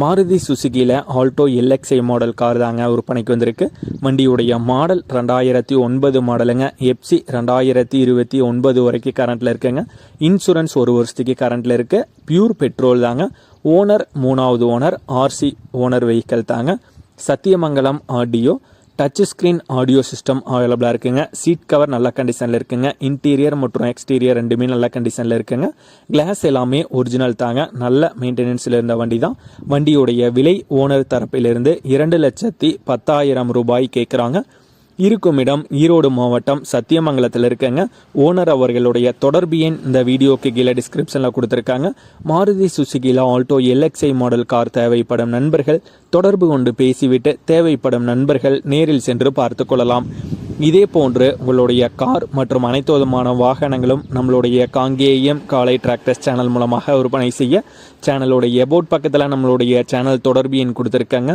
மாருதி சுசுகியில் Alto LXI model car தாங்க விற்பனைக்கு வந்திருக்கு. வண்டியுடைய மாடல் ரெண்டாயிரத்தி ஒன்பது மாடலுங்க எப்சி ரெண்டாயிரத்தி இருபத்தி ஒன்பது வரைக்கும் கரண்ட்டில் இருக்குங்க. இன்சூரன்ஸ் ஒரு வருஷத்துக்கு கரண்ட்டில் இருக்கு. பியூர் பெட்ரோல் தாங்க. ஓனர் மூணாவது ஓனர் ஆர்சி ஓனர் வெஹிக்கல் தாங்க. Sathyamangalam RTO touch screen audio system அவைலபிளாக இருக்குங்க. சீட் கவர் நல்ல கண்டிஷனில் இருக்குங்க. இன்டீரியர் மற்றும் எக்ஸ்டீரியர் ரெண்டுமே நல்ல கண்டிஷனில் இருக்குங்க. கிளாஸ் எல்லாமே ஒரிஜினல் தாங்க. நல்ல மெயின்டெனன்ஸில் இருந்த வண்டி தான் வண்டியுடைய விலை ஓனர் தரப்பிலிருந்து இரண்டு லட்சத்தி பத்தாயிரம் ரூபாய் கேட்குறாங்க இருக்கும் இடம் ஈரோடு மாவட்டம் சத்தியமங்கலத்தில் இருக்கங்க. ஓனர் அவர்களுடைய தொடர்பு எண் இந்த வீடியோக்கு கீழே டிஸ்கிரிப்ஷனில் கொடுத்துருக்காங்க. மாருதி சுசுகியில் ஆல்டோ எல்எக்ஸ்ஐ மாடல் கார் தேவைப்படும் நண்பர்கள் தொடர்பு கொண்டு பேசிவிட்டு தேவைப்படும் நண்பர்கள் நேரில் சென்று பார்த்து கொள்ளலாம். இதே போன்று உங்களுடைய கார் மற்றும் அனைத்து விதமான வாகனங்களும் நம்மளுடைய காங்கேயம் காலை டிராக்டர்ஸ் சேனல் மூலமாக விற்பனை செய்ய. சேனலுடைய எபோட் பக்கத்தில் நம்மளுடைய சேனல் தொடர்பு எண் கொடுத்துருக்காங்க.